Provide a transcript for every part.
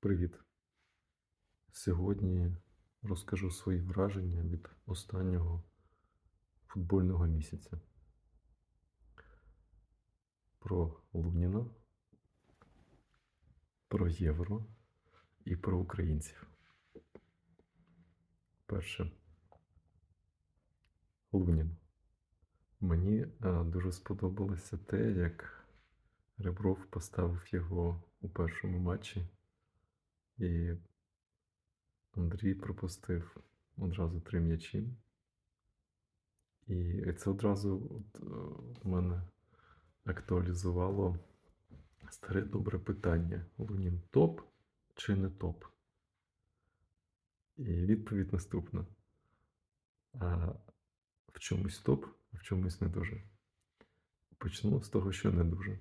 Привіт! Сьогодні розкажу свої враження від останнього футбольного місяця. Про Луніна, про Євро і про українців. Перше. Лунін. Мені е, дуже сподобалося те, як Ребров поставив його у першому матчі. І Андрій пропустив одразу три м'ячі. І це одразу от, е, в мене актуалізувало старе добре питання: Лунін топ чи не топ? І відповідь наступна: а в чомусь топ, а в чомусь не дуже. Почну з того, що не дуже.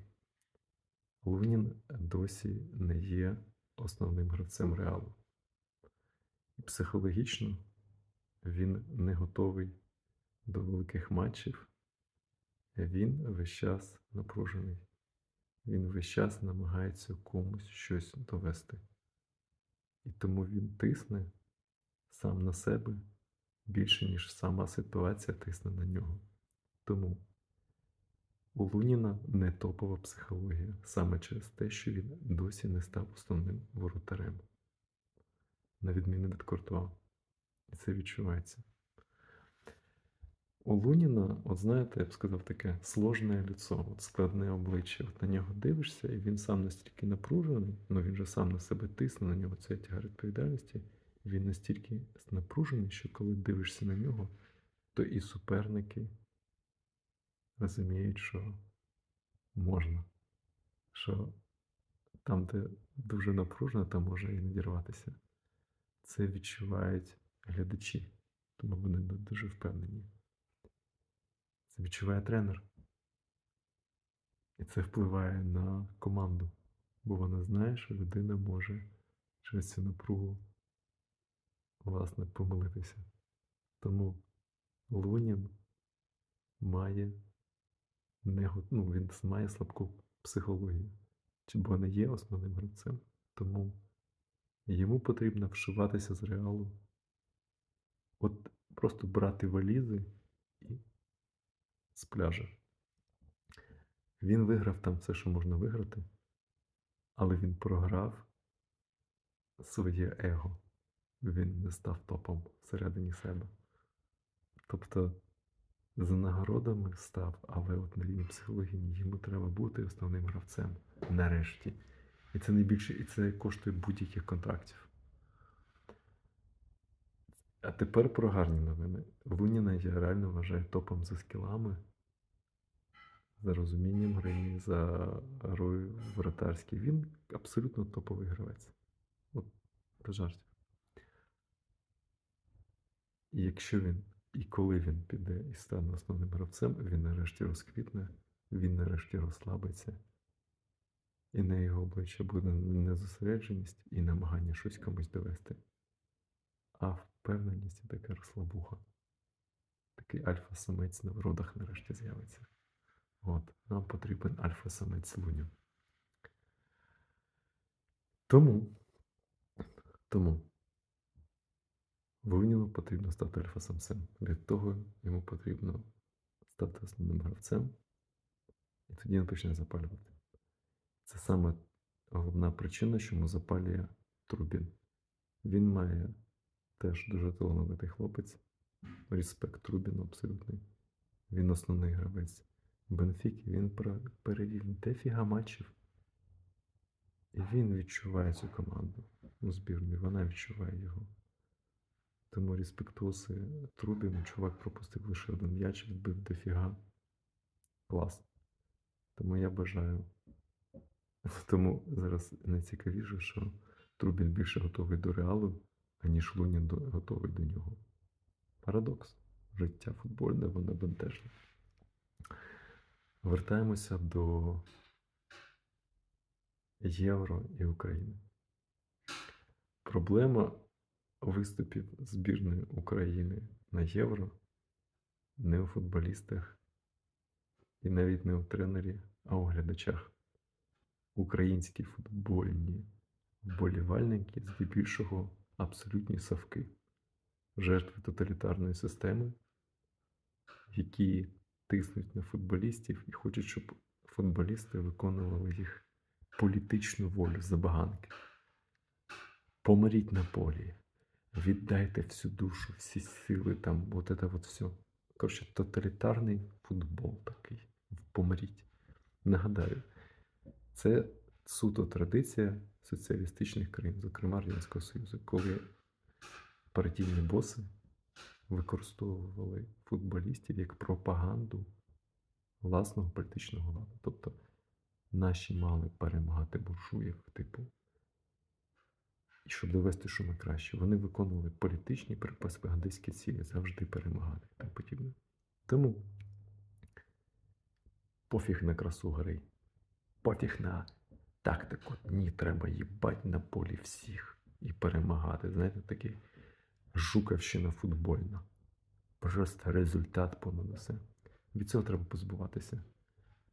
Лунін досі не є основним гравцем реалу. І психологічно він не готовий до великих матчів. Він весь час напружений. Він весь час намагається комусь щось довести. І тому він тисне сам на себе більше, ніж сама ситуація тисне на нього. Тому у Луніна не топова психологія саме через те, що він досі не став основним воротарем, на відміну від Куртуа. І це відчувається. У Луніна, от знаєте, я б сказав таке сложне лицо, от складне обличчя. От на нього дивишся, і він сам настільки напружений, ну він же сам на себе тисне, на нього це тягар відповідальності. Він настільки напружений, що коли дивишся на нього, то і суперники розуміють, що можна, що там, де дуже напружено, там може і надірватися. Це відчувають глядачі, тому вони дуже впевнені. Це відчуває тренер. І це впливає на команду, бо вона знає, що людина може через цю напругу власне помилитися. Тому Лунін має не, ну, він має слабку психологію, бо не є основним гравцем. Тому йому потрібно вшиватися з реалу. От просто брати валізи і з пляжа. Він виграв там все, що можна виграти, але він програв своє его. Він не став топом всередині себе. Тобто за нагородами став, але от на рівні психології йому треба бути основним гравцем нарешті. І це найбільше, і це коштує будь-яких контрактів. А тепер про гарні новини. Луніна я реально вважаю топом за скілами, за розумінням гри, за грою вратарський. Він абсолютно топовий гравець. От без жартів. І якщо він, і коли він піде і стане основним гравцем, він нарешті розквітне, він нарешті розслабиться, і на його обличчя буде не зосередженість і намагання щось комусь довести, а впевненість і така розслабуха. Такий альфа-самець на вродах нарешті з'явиться. От, нам потрібен альфа-самець Луню. Тому, тому Луніну потрібно стати альфа-самцем. Для того йому потрібно стати основним гравцем, і тоді він почне запалювати. Це саме головна причина, чому запалює Трубін. Він має теж дуже талановитий хлопець. Респект Трубіну абсолютний. Він основний гравець Бенфіки. Він перевів дефіга матчів. І він відчуває цю команду у збірні, вона відчуває його. Тому респектоси Трубіну, чувак пропустив лише один м'яч, відбив дофіга. Клас. Тому я бажаю. Тому зараз найцікавіше, що Трубін більше готовий до реалу, аніж Лунін готовий до нього. Парадокс. Життя футбольне, воно бентежне. Вертаємося до Євро і України. Проблема виступів збірної України на Євро не у футболістах і навіть не у тренері, а у глядачах. Українські футбольні вболівальники здебільшого абсолютні савки, жертви тоталітарної системи, які тиснуть на футболістів і хочуть, щоб футболісти виконували їх політичну волю забаганки. Помріть на полі, віддайте всю душу, всі сили, там, вот это вот все. Коротше, тоталітарний футбол такий. Помріть. Нагадаю, це суто традиція соціалістичних країн, зокрема Радянського Союзу, коли партійні боси використовували футболістів як пропаганду власного політичного ладу. Тобто наші мали перемагати буржуїв, типу, щоб довести, що ми краще. Вони виконували політичні пропагандистські цілі, завжди перемагати і тому подібне. Тому пофіг на красу гори, пофіг на тактику. Ні, треба їбать на полі всіх і перемагати. Знаєте, такий жукавщина футбольна. Просто результат понад усе. Від цього треба позбуватися.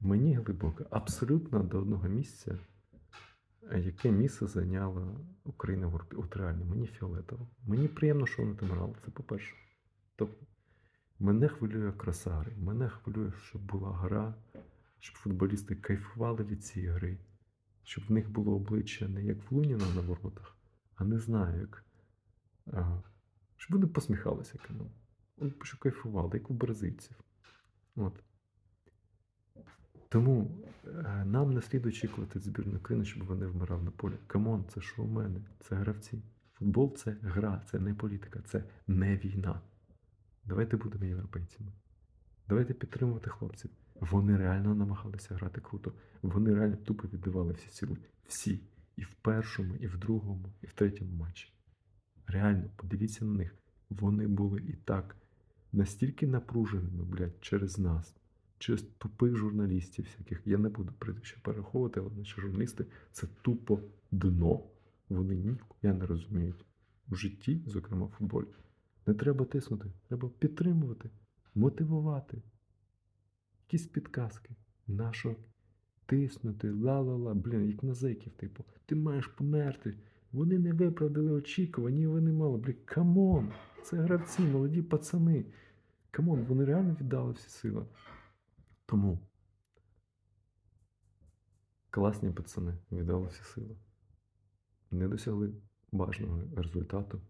Мені глибоко, абсолютно до одного місця, яке місце зайняла Україна в Європі. От реально, мені фіолетово. Мені приємно, що вони там грали. Це по-перше. Тобто, мене хвилює красари, мене хвилює, щоб була гра, щоб футболісти кайфували від цієї гри, щоб в них було обличчя не як в Луніна на воротах, а не знаю, як. А, щоб вони посміхалися кіно. От, Щоб кайфували, як у бразильців. От. Тому е, нам не слід очікувати від збірної України, щоб вони вмирали на полі. Камон, це шоумени, це гравці. Футбол це гра, це не політика, це не війна. Давайте будемо європейцями. Давайте підтримувати хлопців. Вони реально намагалися грати круто. Вони реально тупо віддавали всі сили. Всі. І в першому, і в другому, і в третьому матчі. Реально, подивіться на них. Вони були і так настільки напруженими, блядь, через нас, через тупих журналістів всяких. Я не буду прізвище перераховувати, але наші журналісти це тупо дно. Вони ніхуя не розуміють в житті, зокрема в футболі. Не треба тиснути, треба підтримувати, мотивувати. Якісь підказки. Нащо тиснути, ла-ла-ла, блін, як на зеків, типу, ти маєш померти. Вони не виправдали очікування, вони мали, блін, камон, це гравці, молоді пацани. Камон, вони реально віддали всі сили. Тому класні пацани віддали всі сили. Не досягли бажаного результату.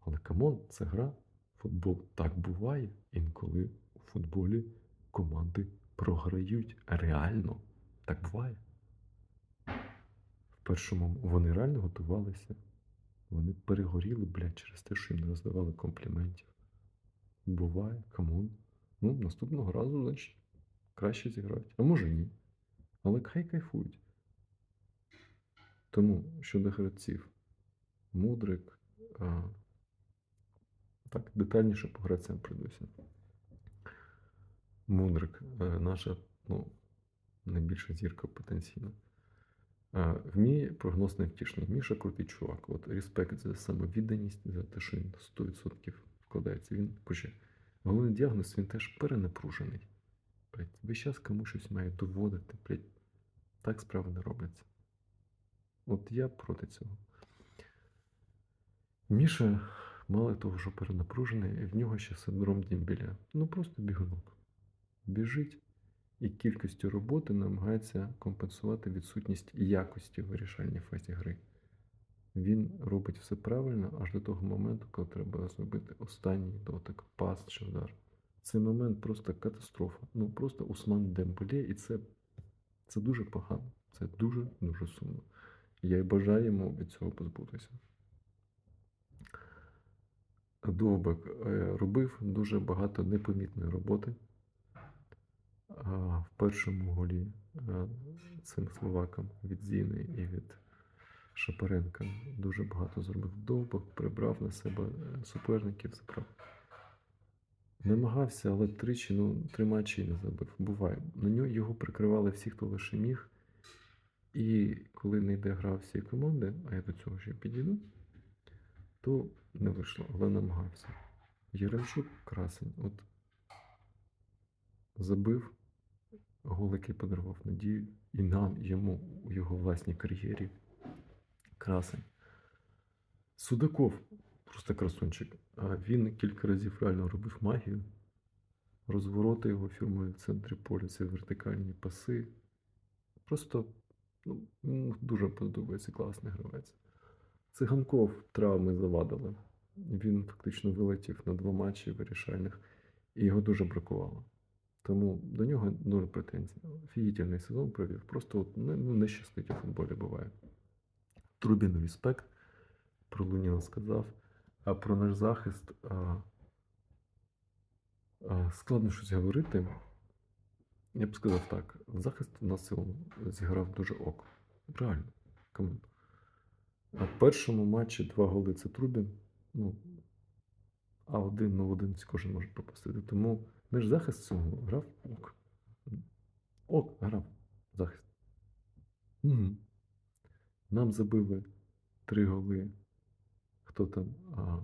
Але камон, це гра. Футбол так буває інколи у футболі команди програють реально. Так буває. В першому вони реально готувалися. Вони перегоріли, блядь, через те, що їм не роздавали компліментів. Буває, камон. Ну, наступного разу, значить, краще зіграють. А може ні. Але хай кайфують. Тому щодо гравців, мудрик. А, так, детальніше по гравцям прийдуся. Мудрик, е, наша ну, найбільша зірка потенційна. Е, Вміє прогноз невтішний. Міша крутий чувак. От респект за самовідданість, за те, що він 100% вкладається. Він хоче. Головний діагноз він теж перенапружений. Блядь, весь час комусь щось має доводити. Блядь, так справи не робляться. От я проти цього. Міша, мало того, що перенапружений, в нього ще синдром Дімбіля. Ну просто бігунок. Біжить і кількістю роботи намагається компенсувати відсутність якості в вирішальній фазі гри. Він робить все правильно аж до того моменту, коли треба зробити останній дотик, пас чи удар. Цей момент просто катастрофа. Ну просто Усман Дембеле, і це, це дуже погано. Це дуже-дуже сумно. Я й бажаю йому від цього позбутися. Довбик е, робив дуже багато непомітної роботи. В першому голі е, цим словакам від Зіни і від Шапаренка дуже багато зробив довбик, прибрав на себе е, суперників, забрав. Намагався, але тричі, ну, три матчі не забив. Буває. На нього його прикривали всі, хто лише міг. І коли не йде гра всієї команди, а я до цього ще підійду, то не вийшло, але намагався. Яремчук красень. От забив гол, який подарував надію і нам, йому у його власній кар'єрі. Красень. Судаков, просто красунчик. А Він кілька разів реально робив магію. Розвороти його фірмою в центрі поля, ці вертикальні паси. Просто ну, дуже подобається класний гравець. Циганков травми завадили. Він фактично вилетів на два матчі вирішальних, і його дуже бракувало. Тому до нього нуль претензій. Офігітельний сезон провів. Просто от, ну, ну, не щастить у футболі буває. Трубін респект. Про Луніна сказав. А про наш захист а, а, складно щось говорити. Я б сказав так: захист у нас зіграв дуже ок. Реально. Кому? А в першому матчі два голи це Трубін. Ну, а один на один кожен може пропустити. Тому наш захист в цьому грав ок. Ок, грав захист. Угу. Нам забили три голи. Хто там? А,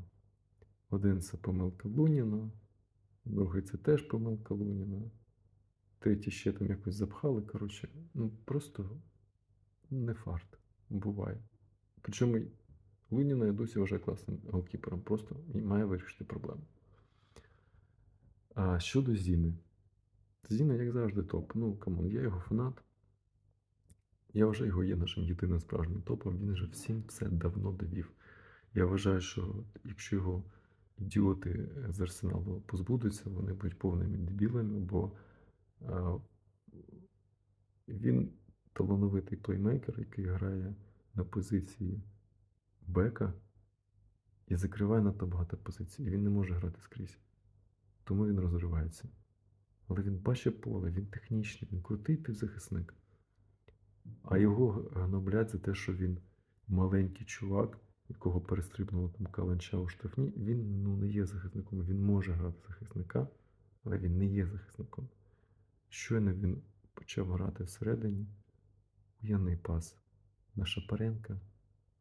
один це помилка Луніна, другий це теж помилка Луніна. Третій ще там якось запхали. Коротше, ну просто не фарт. Буває. Причому Луніна я досі вважаю класним голкіпером, просто має вирішити проблему. А щодо Зіни. Зіна, як завжди, топ. Ну, камон, я його фанат. Я вважаю, його є нашим єдиним справжнім топом. Він вже всім це давно довів. Я вважаю, що якщо його ідіоти з арсеналу позбудуться, вони будуть повними дебілами, бо а, він талановитий плеймейкер, який грає на позиції бека і закриває надто багато позицій. І він не може грати скрізь. Тому він розривається. Але він бачить поле, він технічний, він крутий півзахисник. А його гноблять за те, що він маленький чувак, якого перестрибнуло там каленча у штрафні, він ну, не є захисником. Він може грати захисника, але він не є захисником. Щойно він почав грати всередині, уяний пас на Шапаренка,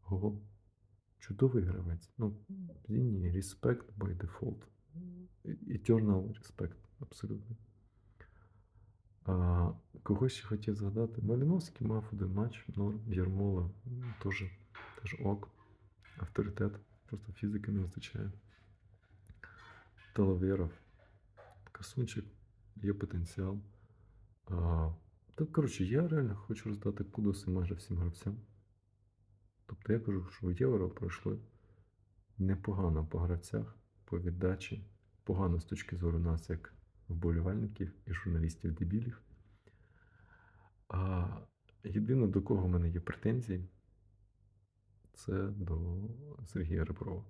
гол. Чудовий гравець. Ну, Зіні, respect by default. Eternal respect, абсолютно. Когось ще хотів згадати. Маліновський мав один матч, норм, Ярмола теж, теж ок, авторитет, просто фізики не вистачає. Талаверов, Касунчик, є потенціал. А, та, коротше, я реально хочу роздати кудоси майже всім гравцям. Тобто я кажу, що євро пройшли непогано по гравцях, по віддачі, погано з точки зору нас, як вболівальників і журналістів-дебілів. А єдине, до кого в мене є претензії, це до Сергія Реброва.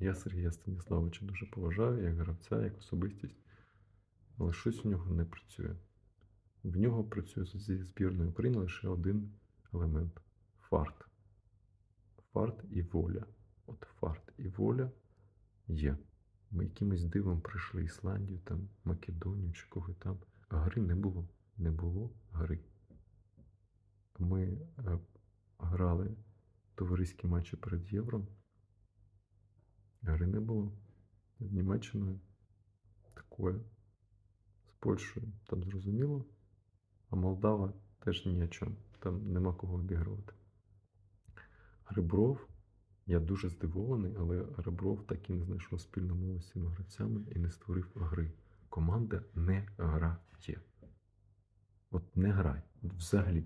Я Сергія Станіславовича дуже поважаю як гравця, як особистість, але щось у нього не працює. В нього працює зі збірною України лише один елемент фарт. Фарт і воля. От фарт і воля є. Ми якимось дивом прийшли Ісландію, там, Македонію чи кого там. А гри не було. Не було гри. Ми е, грали товариські матчі перед Євро. Гри не було. З Німеччиною такое. З Польщею там зрозуміло. А Молдава теж ні о чому. Там нема кого обігрувати. Ребров, я дуже здивований, але Ребров так і не знайшов спільну мову з цими гравцями і не створив гри. Команда не грає. От не грає. Взагалі.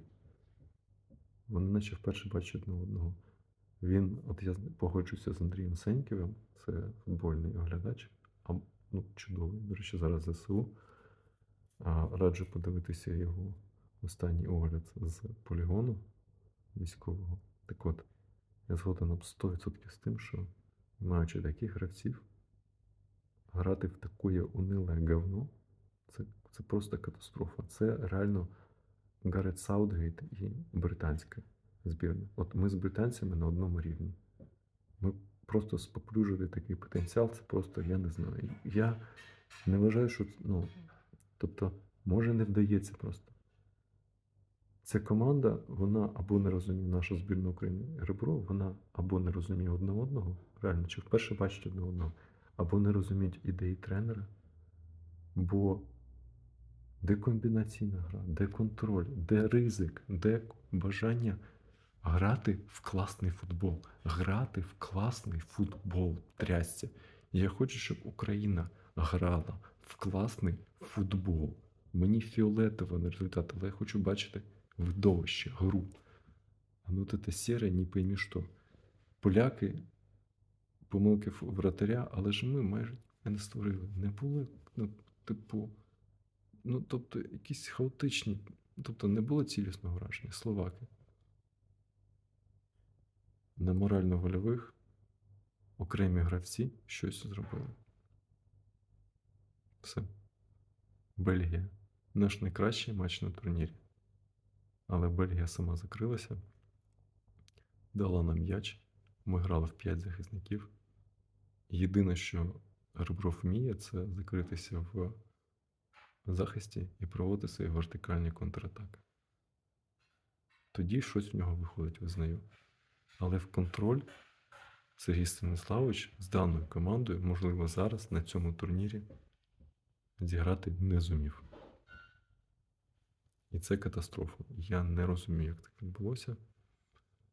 Вони наче вперше бачать одне одного. Він, от я погоджуюся з Андрієм Сеньківим, це футбольний оглядач, а, ну, чудовий, до речі, зараз ЗСУ. А, раджу подивитися його останній огляд з полігону військового. Так от, я згоден об 100% з тим, що, маючи таких гравців, грати в таке униле говно це, це просто катастрофа. Це реально Гарет Саутгейт і британська збірна. От ми з британцями на одному рівні. Ми просто споплюжили такий потенціал, це просто я не знаю. Я не вважаю, що ну, тобто, може не вдається просто. Ця команда, вона або не розуміє нашу збірну України ребро, вона або не розуміє одне одного, реально, чи вперше бачить одне одного, або не розуміють ідеї тренера, бо Де комбінаційна гра, де контроль, де ризик, де бажання грати в класний футбол, грати в класний футбол, трясся. Я хочу, щоб Україна грала в класний футбол. Мені фіолетово на результат, але я хочу бачити видовище, гру. А ну це сіре, не пойми що. Поляки, помилки вратаря, але ж ми майже не створили. Не були, ну, типу, ну, тобто, якісь хаотичні, тобто не було цілісного враження. Словаки. На морально-вольових окремі гравці щось зробили. Все. Бельгія. Наш найкращий матч на турнірі. Але Бельгія сама закрилася, дала нам м'яч. Ми грали в 5 захисників. Єдине, що Ребров вміє, це закритися в захисті і проводити свої вертикальні контратаки. Тоді щось в нього виходить, визнаю. Але в контроль Сергій Станіславович з даною командою, можливо, зараз на цьому турнірі зіграти не зумів. І це катастрофа. Я не розумію, як так відбулося.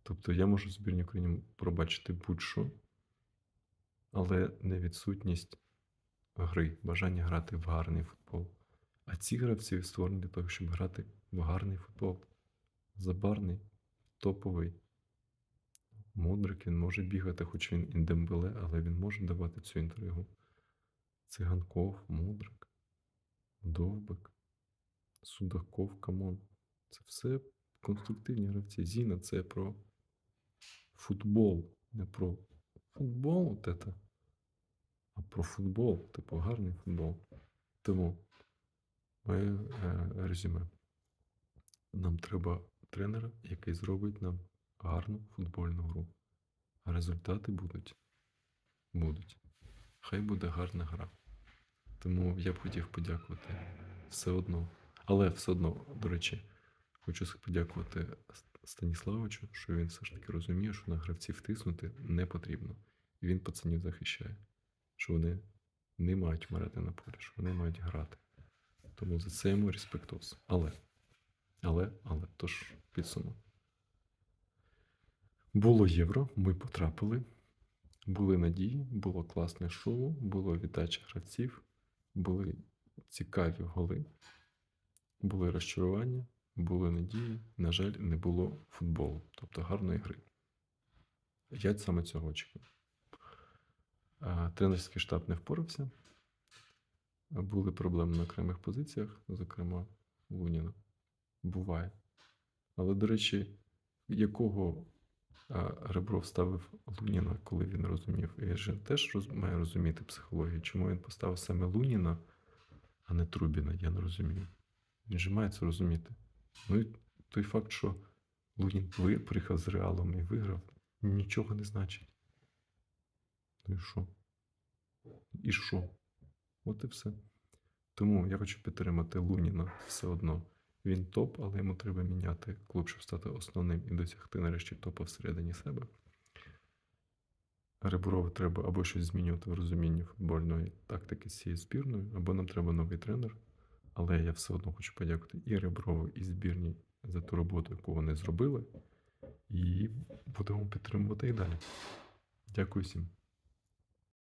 Тобто я можу збірні України пробачити будь-що, але не відсутність гри, бажання грати в гарний футбол. А ці гравці створені для того, щоб грати в гарний футбол. Забарний, топовий. Мудрик, він може бігати, хоч він і дембеле, але він може давати цю інтригу. Циганков, Мудрик, Довбик, Судаков, Камон. Це все конструктивні гравці. Зіна це про футбол, не про футбол, от это, а про футбол, типу гарний футбол. Тому моє е, резюме. Нам треба тренера, який зробить нам гарну футбольну гру. А результати будуть. Будуть. Хай буде гарна гра. Тому я б хотів подякувати все одно. Але все одно, до речі, хочу подякувати Станіславовичу, що він все ж таки розуміє, що на гравців тиснути не потрібно. І він пацанів захищає, що вони не мають вмирати на полі, що вони мають грати. Тому за це йому респектос. Але, але, але, тож підсумок. Було євро, ми потрапили. Були надії, було класне шоу, було віддача гравців, були цікаві голи, були розчарування, були надії. На жаль, не було футболу, тобто гарної гри. Я саме цього очікував. Тренерський штаб не впорався. Були проблеми на окремих позиціях, зокрема Луніна. Буває. Але, до речі, якого Ребров ставив Луніна, коли він розумів. Він теж роз... має розуміти психологію. Чому він поставив саме Луніна, а не Трубіна, я не розумію. Це розуміти. Ну і той факт, що Лунін приїхав з Реалом і виграв, нічого не значить. Ну і що? І що? От і все. Тому я хочу підтримати Луніна все одно. Він топ, але йому треба міняти клуб, щоб стати основним і досягти нарешті топа всередині себе. Ребурову треба або щось змінювати в розумінні футбольної тактики з цією збірною, або нам треба новий тренер. Але я все одно хочу подякувати і Реброву, і збірні за ту роботу, яку вони зробили. І будемо підтримувати і далі. Дякую всім.